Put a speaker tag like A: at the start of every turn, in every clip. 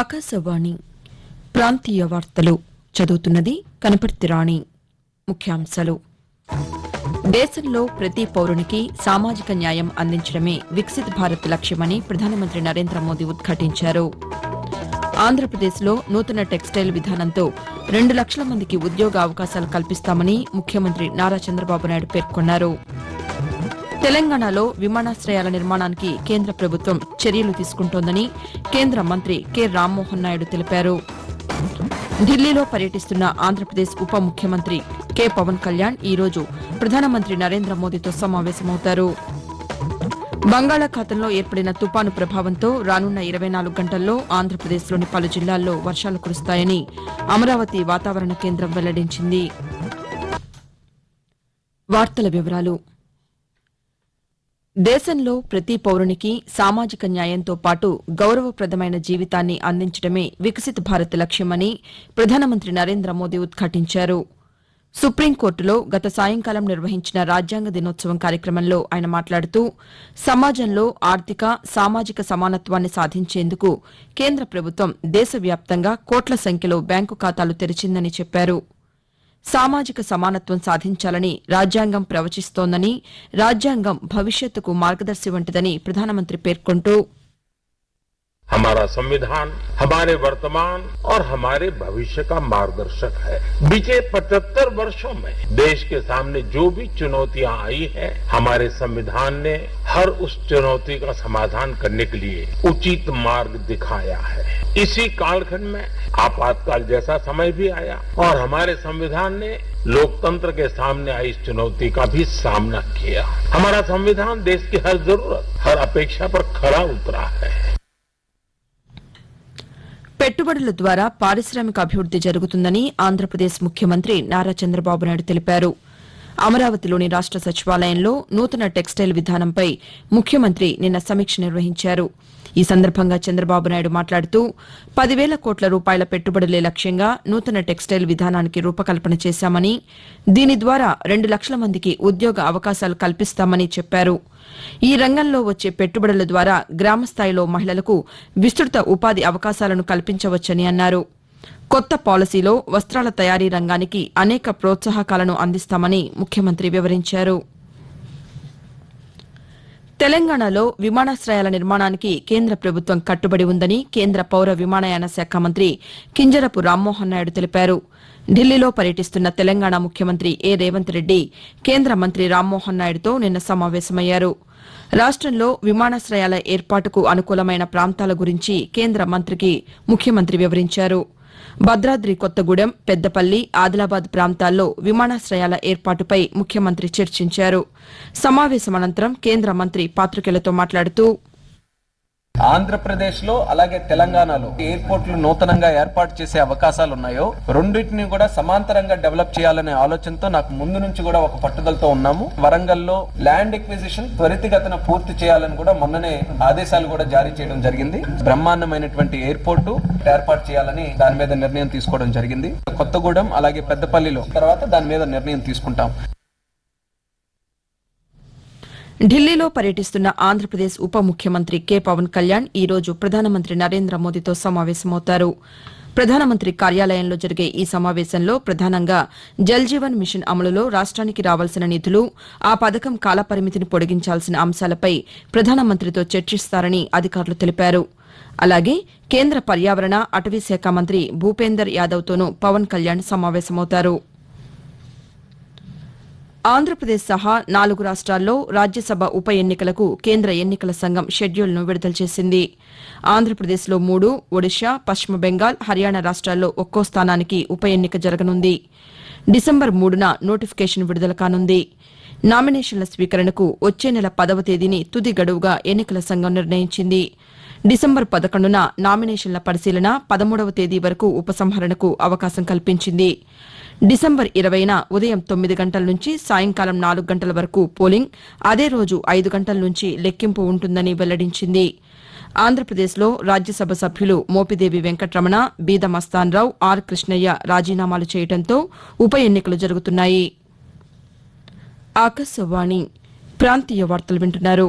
A: ఆకాశవాణి ప్రాంతీయ వార్తలు చదువుతున్నది కనపర్తి రాణి ముఖ్యాంశాలు దేశంలో ప్రతి పౌరునికి సామాజిక న్యాయం అందించడమే వికసిత్ భారత్ లక్ష్యమని ప్రధానమంత్రి నరేంద్ర మోదీ ఉద్ఘాటించారు ఆంధ్రప్రదేశ్లో నూతన టెక్స్టైల్ విధానంతో రెండు లక్షల మందికి ఉద్యోగ అవకాశాలు కల్పిస్తామని ముఖ్యమంత్రి నారా చంద్రబాబు నాయుడు పేర్కొన్నారు తెలంగాణలో విమానాశ్రయాల నిర్మాణానికి కేంద్ర ప్రభుత్వం చర్యలు తీసుకుంటోందని కేంద్ర మంత్రి కె రామ్మోహన్ నాయుడు తెలిపారు ఢిల్లీలో పర్యటిస్తున్న ఆంధ్రప్రదేశ్ ఉప ముఖ్యమంత్రి కె పవన్ కళ్యాణ్ ఈరోజు ప్రధానమంత్రి నరేంద్ర మోదీతో సమావేశమవుతారు బంగాళాఖాతంలో ఏర్పడిన తుపాను ప్రభావంతో రానున్న ఇరవై నాలుగు గంటల్లో ఆంధ్రప్రదేశ్లోని పలు జిల్లాల్లో వర్షాలు కురుస్తాయని అమరావతి వాతావరణ కేంద్రం వెల్లడించింది వార్తల వివరాలు దేశంలో ప్రతి పౌరునికి సామాజిక న్యాయంతో పాటు గౌరవప్రదమైన జీవితాన్ని అందించడమే వికసిత భారత్ లక్ష్యమని ప్రధానమంత్రి నరేంద్ర మోదీ ఉద్ఘాటించారు సుప్రీంకోర్టులో గత సాయంకాలం నిర్వహించిన రాజ్యాంగ దినోత్సవం కార్యక్రమంలో ఆయన మాట్లాడుతూ సమాజంలో ఆర్థిక సామాజిక సమానత్వాన్ని సాధించేందుకు కేంద్ర ప్రభుత్వం దేశవ్యాప్తంగా కోట్ల సంఖ్యలో బ్యాంకు ఖాతాలు తెరిచిందని చెప్పారు సామాజిక సమానత్వం సాధించాలని రాజ్యాంగం ప్రవచిస్తోందని రాజ్యాంగం భవిష్యత్తుకు మార్గదర్శి వంటిదని ప్రధానమంత్రి పేర్కొంటూ
B: हमारा संविधान हमारे वर्तमान और हमारे भविष्य का मार्गदर्शक है बीते 75 वर्षों में देश के सामने जो भी चुनौतियां आई है हमारे संविधान ने हर उस चुनौती का समाधान करने के लिए उचित मार्ग दिखाया है इसी कालखंड में आपातकाल जैसा समय भी आया और हमारे संविधान ने लोकतंत्र के सामने आई इस चुनौती का भी सामना किया हमारा संविधान देश की हर जरूरत हर अपेक्षा पर खड़ा उतरा है
A: పెట్టుబడుల ద్వారా పారిశ్రామిక అభివృద్ది జరుగుతుందని ఆంధ్రప్రదేశ్ ముఖ్యమంత్రి నారా చంద్రబాబు నాయుడు తెలిపారు అమరావతిలోని రాష్ట సచివాలయంలో నూతన టెక్స్టైల్ విధానంపై ముఖ్యమంత్రి నిన్న సమీక్ష నిర్వహించారు ఈ సందర్భంగా చంద్రబాబు నాయుడు మాట్లాడుతూ పదివేల కోట్ల రూపాయల పెట్టుబడులే లక్ష్యంగా నూతన టెక్స్టైల్ విధానానికి రూపకల్పన చేశామని దీని ద్వారా రెండు లక్షల మందికి ఉద్యోగ అవకాశాలు కల్పిస్తామని చెప్పారు ఈ రంగంలో వచ్చే పెట్టుబడుల ద్వారా గ్రామ స్థాయిలో మహిళలకు విస్తృత ఉపాధి అవకాశాలను కల్పించవచ్చని అన్నారు కొత్త పాలసీలో వస్త్రాల తయారీ రంగానికి అనేక ప్రోత్సాహకాలను అందిస్తామని ముఖ్యమంత్రి వివరించారు తెలంగాణలో విమానాశ్రయాల నిర్మాణానికి కేంద్ర ప్రభుత్వం కట్టుబడి ఉందని కేంద్ర పౌర విమానయాన శాఖ మంత్రి కింజరపు రామ్మోహన్ నాయుడు తెలిపారు ఢిల్లీలో పర్యటిస్తున్న తెలంగాణ ముఖ్యమంత్రి ఏ రేవంత్ రెడ్డి కేంద్ర మంత్రి రామ్మోహన్ నాయుడుతో నిన్న సమావేశమయ్యారు రాష్టంలో విమానాశ్రయాల ఏర్పాటుకు అనుకూలమైన ప్రాంతాల గురించి కేంద్ర మంత్రికి ముఖ్యమంత్రి వివరించారు భద్రాద్రి కొత్తగూడెం పెద్దపల్లి ఆదిలాబాద్ ప్రాంతాల్లో విమానాశ్రయాల ఏర్పాటుపై ముఖ్యమంత్రి చర్చించారు సమావేశం అనంతరం కేంద్ర మంత్రి పాతికేయులతో మాట్లాడుతూ
C: ఆంధ్రప్రదేశ్లో అలాగే తెలంగాణలో ఎయిర్పోర్ట్లు నూతనంగా ఏర్పాటు చేసే అవకాశాలు ఉన్నాయో రెండింటిని కూడా సమాంతరంగా డెవలప్ చేయాలనే ఆలోచనతో నాకు ముందు నుంచి కూడా ఒక పట్టుదలతో ఉన్నాము వరంగల్లో ల్యాండ్ ఎక్విజిషన్ త్వరితగతన పూర్తి చేయాలని కూడా మొన్ననే ఆదేశాలు కూడా జారీ చేయడం జరిగింది బ్రహ్మాండమైనటువంటి ఎయిర్పోర్ట్ ఏర్పాటు చేయాలని దాని మీద నిర్ణయం తీసుకోవడం జరిగింది కొత్తగూడెం అలాగే పెద్దపల్లిలో తర్వాత దాని మీద నిర్ణయం తీసుకుంటాం
A: ఢిల్లీలో పర్యటిస్తున్న ఆంధ్రప్రదేశ్ ఉప ముఖ్యమంత్రి కె పవన్ కళ్యాణ్ ఈ రోజు ప్రధానమంత్రి నరేంద్ర మోదీతో సమావేశమవుతారు ప్రధానమంత్రి కార్యాలయంలో జరిగే ఈ సమావేశంలో ప్రధానంగా జల్జీవన్ మిషన్ అమలులో రాష్ట్రానికి రావాల్సిన నిధులు ఆ పథకం కాలపరిమితిని పొడిగించాల్సిన అంశాలపై ప్రధానమంత్రితో చర్చిస్తారని అధికారులు తెలిపారు అలాగే కేంద్ర పర్యావరణ అటవీ శాఖ మంత్రి భూపేందర్ యాదవ్తోనూ పవన్ కళ్యాణ్ సమావేశమవుతారు ఆంధ్రప్రదేశ్ సహా నాలుగు రాష్ట్రాల్లో రాజ్యసభ ఉప ఎన్నికలకు కేంద్ర ఎన్నికల సంఘం షెడ్యూల్ను విడుదల చేసింది ఆంధ్రప్రదేశ్లో మూడు ఒడిషా పశ్చిమ బెంగాల్ హర్యానా రాష్ట్రాల్లో ఒక్కో స్థానానికి ఉప ఎన్నిక జరగనుంది డిసెంబర్ మూడున నోటిఫికేషన్ విడుదల కానుంది నామినేషన్ల స్వీకరణకు వచ్చే నెల పదవ తేదీని తుది గడువుగా ఎన్నికల సంఘం నిర్ణయించింది డిసెంబర్ పదకొండున నామినేషన్ల పరిశీలన పదమూడవ తేదీ వరకు ఉపసంహరణకు అవకాశం కల్పించింది డిసెంబర్ ఇరవైన ఉదయం తొమ్మిది గంటల నుంచి సాయంకాలం నాలుగు గంటల వరకు పోలింగ్ అదే రోజు ఐదు గంటల నుంచి లెక్కింపు ఉంటుందని వెల్లడించింది ఆంధ్రప్రదేశ్లో రాజ్యసభ సభ్యులు మోపిదేవి వెంకటరమణ బీద మస్తాన్రావు ఆర్ కృష్ణయ్య రాజీనామాలు చేయడంతో ఉప ఎన్నికలు జరుగుతున్నాయి ఆకాశవాణి ప్రాంతీయ వార్తలు వింటున్నారు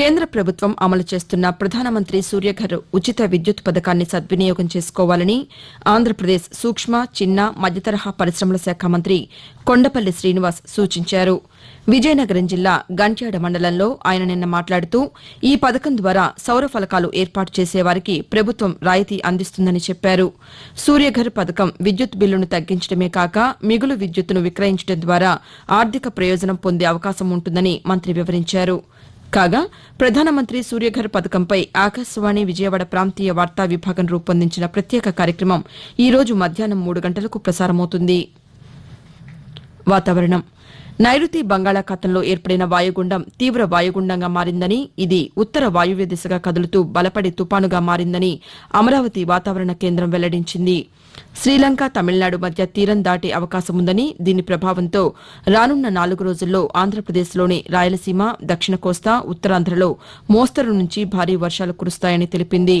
A: కేంద్ర ప్రభుత్వం అమలు చేస్తున్న ప్రధానమంత్రి సూర్యఘర్ ఉచిత విద్యుత్ పథకాన్ని సద్వినియోగం చేసుకోవాలని ఆంధ్రప్రదేశ్ సూక్ష్మ చిన్న మధ్యతరహా పరిశ్రమల శాఖ మంత్రి కొండపల్లి శ్రీనివాస్ సూచించారు విజయనగరం జిల్లా గంట్యాడ మండలంలో ఆయన నిన్న మాట్లాడుతూ ఈ పథకం ద్వారా సౌర ఫలకాలు ఏర్పాటు చేసేవారికి ప్రభుత్వం రాయితీ అందిస్తుందని చెప్పారు సూర్యఘర్ పథకం విద్యుత్ బిల్లును తగ్గించడమే కాక మిగులు విద్యుత్ను విక్రయించడం ద్వారా ఆర్థిక ప్రయోజనం పొందే అవకాశం ఉంటుందని మంత్రి వివరించారు కాగా ప్రధానమంత్రి సూర్యఘర్ పథకంపై ఆకాశవాణి విజయవాడ ప్రాంతీయ వార్తా విభాగం రూపొందించిన ప్రత్యేక కార్యక్రమం ఈ రోజు మధ్యాహ్నం మూడు గంటలకు ప్రసారమవుతుంది వాతావరణం నైరుతి బంగాళాఖాతంలో ఏర్పడిన వాయుగుండం తీవ్ర వాయుగుండంగా మారిందని ఇది ఉత్తర వాయువ్య దిశగా కదులుతూ బలపడి తుపానుగా మారిందని అమరావతి వాతావరణ కేంద్రం వెల్లడించింది శ్రీలంక తమిళనాడు మధ్య తీరం దాటే అవకాశం ఉందని దీని ప్రభావంతో రానున్న నాలుగు రోజుల్లో ఆంధ్రప్రదేశ్లోని రాయలసీమ దక్షిణ కోస్తా ఉత్తరాంధ్రలో మోస్తరు నుంచి భారీ వర్షాలు కురుస్తాయని తెలిపింది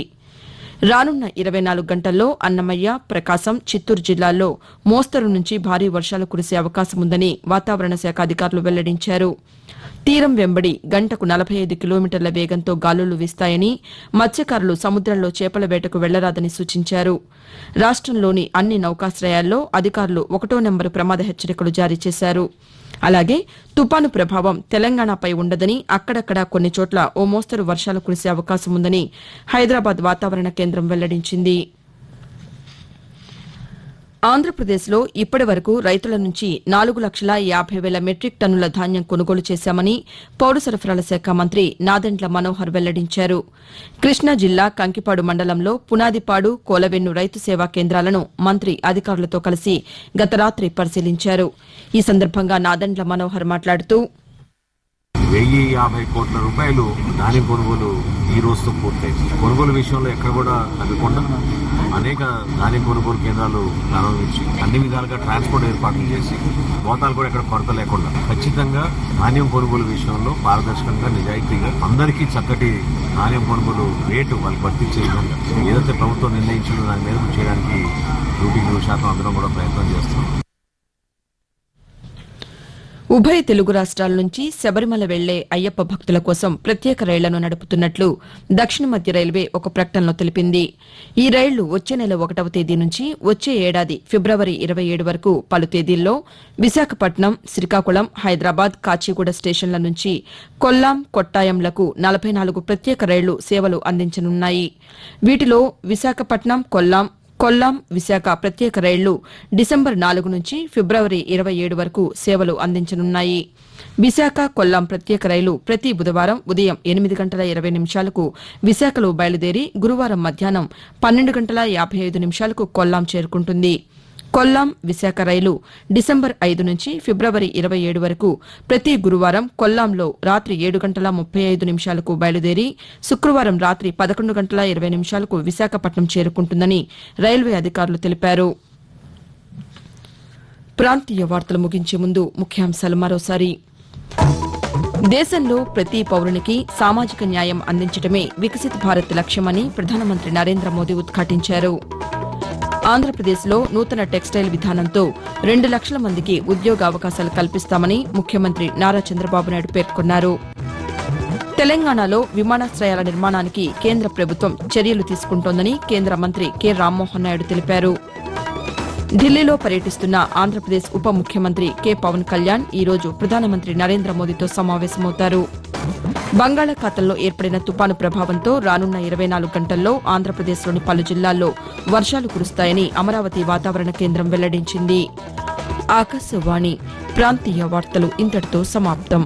A: రానున్న ఇరవై నాలుగు గంటల్లో అన్నమయ్య ప్రకాశం చిత్తూరు జిల్లాల్లో మోస్తరు నుంచి భారీ వర్షాలు కురిసే అవకాశం ఉందని వాతావరణ శాఖ అధికారులు వెల్లడించారు తీరం వెంబడి గంటకు నలభై ఐదు కిలోమీటర్ల వేగంతో గాలులు వీస్తాయని మత్స్యకారులు సముద్రంలో చేపల వేటకు వెళ్లరాదని సూచించారు రాష్ట్రంలోని అన్ని నౌకాశ్రయాల్లో అధికారులు ఒకటో నెంబరు ప్రమాద హెచ్చరికలు జారీ చేశారు అలాగే తుపాను ప్రభావం తెలంగాణపై ఉండదని అక్కడక్కడ కొన్ని చోట్ల ఓ మోస్తరు వర్షాలు కురిసే అవకాశం ఉందని హైదరాబాద్ వాతావరణ కేంద్రం వెల్లడించింది ఆంధ్రప్రదేశ్లో ఇప్పటి వరకు రైతుల నుంచి నాలుగు లక్షల యాభై వేల మెట్రిక్ టన్నుల ధాన్యం కొనుగోలు చేశామని పౌర సరఫరాల శాఖ మంత్రి నాదెండ్ల మనోహర్ వెల్లడించారు కృష్ణా జిల్లా కంకిపాడు మండలంలో పునాదిపాడు కోలవెన్ను రైతు సేవా కేంద్రాలను మంత్రి అధికారులతో కలిసి గత రాత్రి పరిశీలించారు ఈ సందర్భంగా నాదెండ్ల మనోహర్ మాట్లాడుతూ
D: వెయ్యి యాభై కోట్ల రూపాయలు ధాన్యం కొనుగోలు ఈ రోజుతో పూర్తయింది కొనుగోలు విషయంలో ఎక్కడ కూడా తగ్గకుండా అనేక ధాన్యం కొనుగోలు కేంద్రాలు ప్రారంభించి అన్ని విధాలుగా ట్రాన్స్పోర్ట్ ఏర్పాట్లు చేసి గోతాలు కూడా ఎక్కడ కొరత లేకుండా ఖచ్చితంగా ధాన్యం కొనుగోలు విషయంలో పారదర్శకంగా నిజాయితీగా అందరికీ చక్కటి ధాన్యం కొనుగోలు రేటు వాళ్ళు భర్తీ విధంగా ఏదైతే ప్రభుత్వం నిర్ణయించిందో దాని మీద చేయడానికి నూటికి నూరు శాతం అందరం కూడా ప్రయత్నం చేస్తున్నాం
A: ఉభయ తెలుగు రాష్ట్రాల నుంచి శబరిమల వెళ్లే అయ్యప్ప భక్తుల కోసం ప్రత్యేక రైళ్లను నడుపుతున్నట్లు దక్షిణ మధ్య రైల్వే ఒక ప్రకటనలో తెలిపింది ఈ రైళ్లు వచ్చే నెల ఒకటవ తేదీ నుంచి వచ్చే ఏడాది ఫిబ్రవరి ఇరవై ఏడు వరకు పలు తేదీల్లో విశాఖపట్నం శ్రీకాకుళం హైదరాబాద్ కాచిగూడ స్టేషన్ల నుంచి కొల్లాం కొట్టాయంలకు నలభై నాలుగు ప్రత్యేక రైళ్లు సేవలు అందించనున్నాయి వీటిలో విశాఖపట్నం కొల్లాం కొల్లాం విశాఖ ప్రత్యేక రైళ్లు డిసెంబర్ నాలుగు నుంచి ఫిబ్రవరి ఇరవై ఏడు వరకు సేవలు అందించనున్నాయి విశాఖ కొల్లాం ప్రత్యేక రైలు ప్రతి బుధవారం ఉదయం ఎనిమిది గంటల ఇరవై నిమిషాలకు విశాఖలో బయలుదేరి గురువారం మధ్యాహ్నం పన్నెండు గంటల యాభై ఐదు నిమిషాలకు కొల్లాం చేరుకుంటుంది కొల్లాం విశాఖ రైలు డిసెంబర్ ఐదు నుంచి ఫిబ్రవరి ఇరవై ఏడు వరకు ప్రతి గురువారం కొల్లాంలో రాత్రి ఏడు గంటల ముప్పై ఐదు నిమిషాలకు బయలుదేరి శుక్రవారం రాత్రి పదకొండు గంటల ఇరవై నిమిషాలకు విశాఖపట్నం చేరుకుంటుందని రైల్వే అధికారులు తెలిపారు ప్రాంతీయ వార్తలు ముగించే ముందు ముఖ్యాంశాలు మరోసారి దేశంలో ప్రతి పౌరునికి సామాజిక న్యాయం అందించడమే వికసిత భారత్ లక్ష్యమని ప్రధానమంత్రి నరేంద్ర మోదీ ఉద్ఘాటించారు ఆంధ్రప్రదేశ్లో నూతన టెక్స్టైల్ విధానంతో రెండు లక్షల మందికి ఉద్యోగ అవకాశాలు కల్పిస్తామని ముఖ్యమంత్రి నారా చంద్రబాబు నాయుడు పేర్కొన్నారు తెలంగాణలో విమానాశ్రయాల నిర్మాణానికి కేంద్ర ప్రభుత్వం చర్యలు తీసుకుంటోందని కేంద్ర మంత్రి కె రామ్మోహన్ నాయుడు తెలిపారు ఢిల్లీలో పర్యటిస్తున్న ఆంధ్రప్రదేశ్ ఉప ముఖ్యమంత్రి కె పవన్ కళ్యాణ్ ఈరోజు ప్రధానమంత్రి నరేంద్ర మోదీతో సమావేశమవుతారు బంగాళాఖాతంలో ఏర్పడిన తుపాను ప్రభావంతో రానున్న ఇరవై నాలుగు గంటల్లో ఆంధ్రప్రదేశ్లోని పలు జిల్లాల్లో వర్షాలు కురుస్తాయని అమరావతి వాతావరణ కేంద్రం వెల్లడించింది ఆకాశవాణి ప్రాంతీయ వార్తలు ఇంతటితో సమాప్తం